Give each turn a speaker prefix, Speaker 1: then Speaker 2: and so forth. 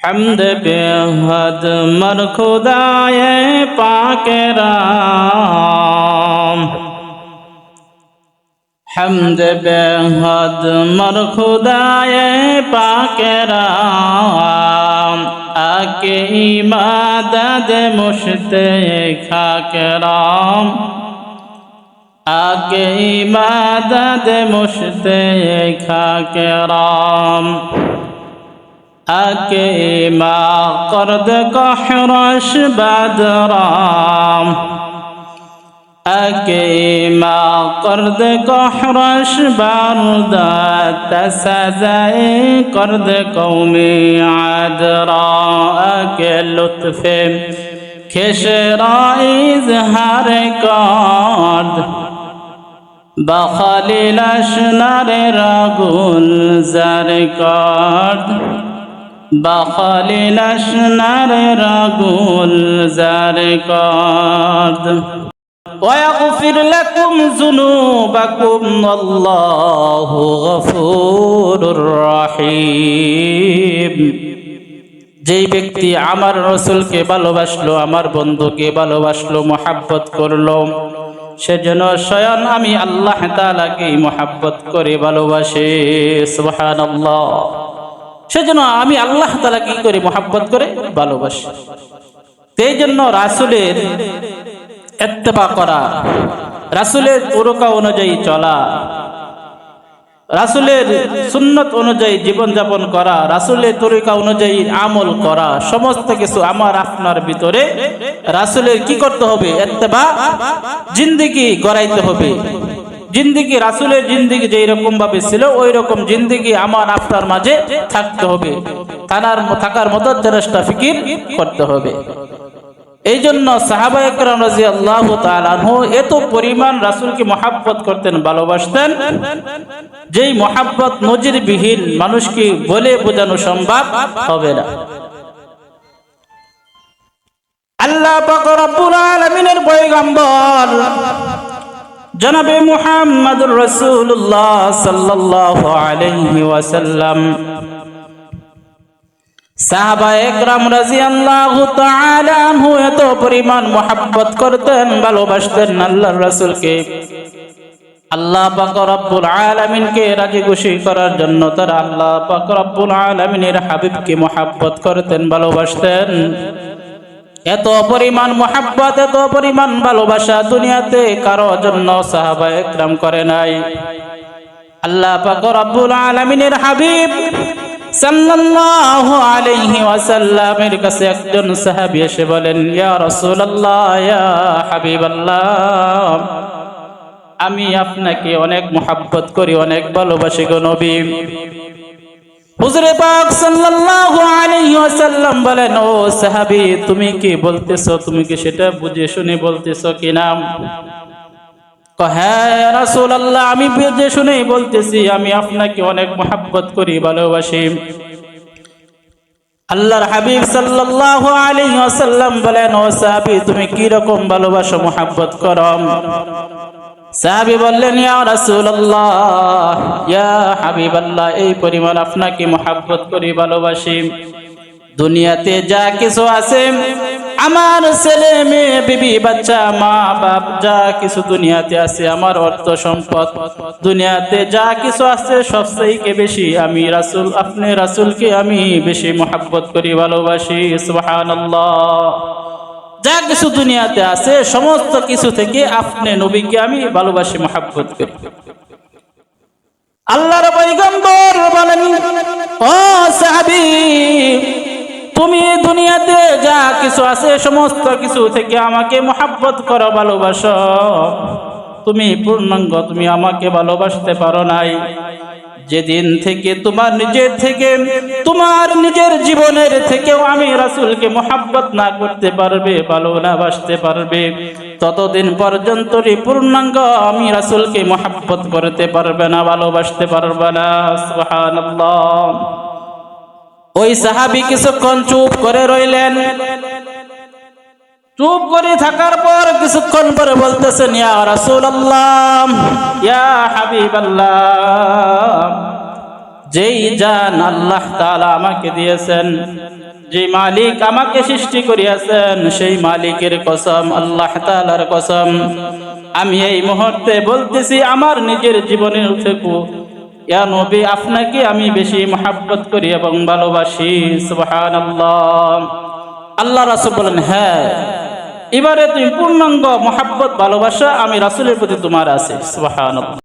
Speaker 1: حمد بے حد مر خدائے پاک رام حمد بے حد مر خدائے پاک رام آکے عبادت مشت خاک رام آکے عبادت مشت خاک رام বাদরাম। আকে মা করদ কহরস বারদা তসাজায় করদ কৌমি আদরা। আকে লুৎফে খেসরাইজ হার কর্দ বখালিল আসনারে রাগুল জার কর্দ بخل نشنر رجل زرقاد ويغفر لكم ذنوبكم والله غفور رحيم যেই ব্যক্তি আমার রসুলকে ভালোবাসলো আমার বন্ধুকে ভালোবাসলো মোহাব্বত করলো সেজন্য স্বয়ং আমি আল্লাহ তালাকে মোহাব্বত করে ভালোবাসে সুহান আল্লাহ সেজন্য আমি আল্লাহ তালা কি করে মোহাব্বত করে? ভালোবাসি। সেই জন্য রাসুলের এত্তেবা করা, রাসুলের তরকা অনুযায়ী চলা, রাসুলের সুন্নত অনুযায়ী জীবনযাপন করা, রাসুলের তরিকা অনুযায়ী আমল করা, সমস্ত কিছু আমার আপনার ভিতরে, রাসুলের কি করতে হবে? এত্তেবা জিন্দিগি গড়াইতে হবে। জিন্দিগি, রাসুলের জিন্দিগি যেই রকম ভাবে ছিল, ওই রকম জিন্দিগি আমার আপনার মাঝে থাকতে হবে। থানার থাকার মতো চেষ্টা ফিকির করতে হবে। এই জন্য সাহাবা একরাম এত পরিমাণ রাসুলকে মহাব্বত করতেন, ভালোবাসতেন, যেই মহাব্বত নজিরবিহীন মানুষকে বলে বোঝানো সম্ভব হবে না। আল্লাহ পাক রব্বুল আলামিনের জনাবে মুহাম্মদুর রাসূলুল্লাহ সাল্লাল্লাহু আলাইহি ওয়াসাল্লাম। সাহাবা একরাম রাদিয়াল্লাহু পরিমাণ আল্লাহ করার জন্য আল্লাহ হাবিবকে মোহাব্বত করতেন, ভালোবাসতেন। এত পরিমাণ মোহাব্বত, এত পরিমাণ ভালোবাসা দুনিয়াতে কারও জন্য সাহাবা একরাম করে নাই। আল্লাহ পাক রব্বুল আলামিনের হাবিব কাছে একজন সাহাবী বলেন, ইয়া আমি আপনাকে অনেক মোহাব্বত করি, অনেক ভালোবাসি গো নবী। হুজুরে পাক সাল্লাল্লাহু আলাইহি ওয়াসাল্লাম বলেন, ও সাহাবী, তুমি কি বলতেছো? তুমি কি সেটা বুঝে শুনে বলতেছো কি না হ্যাঁ রাসূলুল্লাহ, আমি বুঝে শুনেই বলতেছি। আমি আপনাকে অনেক মোহাব্বত করি, ভালোবাসি। আল্লাহর হাবিব সাল্লাল্লাহু আলাইহি ওয়াসাল্লাম বলেন, ও সাহাবী, তুমি কি রকম ভালোবাসো, মোহাব্বত করো। সাহাবি বললেন, ইয়া রাসূলুল্লাহ, ইয়া হাবিবাল্লাহ, এই পরিমাণ আপনাকে মোহাব্বত করি, ভালোবাসি। দুনিয়াতে যা কিছু আছে, আমার ছেলে মেয়ে, বিবি, বাচ্চা, মা, বাপ, যা কিছু দুনিয়াতে আছে, আমার অর্থ সম্পদ। দুনিয়াতে যা কিছু আছে সবচেয়ে বেশি আমি রাসূল, আপনি রাসূলকে আমি বেশি মোহাব্বত করি, ভালোবাসি। সুবহানাল্লাহ। যা কিছু দুনিয়াতে আছে, সমস্ত কিছু থেকে আপনি নবীকে আমি ভালোবাসি, মহাব্বত করি। আল্লাহর পয়গম্বর বলেন, ও সাহাবী, তুমি দুনিয়াতে যা কিছু আছে, সমস্ত কিছু থেকে আমাকে মহাব্বত করো, ভালোবাসো। তুমি পূর্ণাঙ্গ, তুমি আমাকে ভালোবাসতে পারো নাই। যেদিন থেকে তোমার নিজের থেকে, তোমার নিজের জীবনের থেকেও আমি রাসুলকে মোহাব্বত না করতে পারবে, ভালো না বাসতে পারবে, ততদিন পর্যন্ত পূর্ণাঙ্গ আমি রাসুলকে মোহাব্বত করতে পারবে না ভালোবাসতে পারবে না ওই সাহাবি কিছুক্ষণ চুপ করে রইলেন। চুপ করে থাকার পর কিছুক্ষণ পরে বলতেছেন, ইয়া রাসূলুল্লাহ, ইয়া হাবিবাল্লাহ। যেই জান আল্লাহ তাআলা আমাকে দিয়েছেন যে মালিক আমাকে সৃষ্টি করিয়াছেন, সেই মালিকের কসম, আল্লাহ তাআলার কসম। আমি এই মুহূর্তে বলতেছি, আমার নিজের জীবনের থেকে নবী, আপনাকে আমি বেশি মহাব্বত করি এবং ভালোবাসি আল্লাহ রাসুল বলেন হ্যাঁ এবারে তুমি পূর্ণাঙ্গ মহাব্বত, ভালোবাসা আমি রাসুলের প্রতি তোমার আছে, সুবহানাল্লাহ।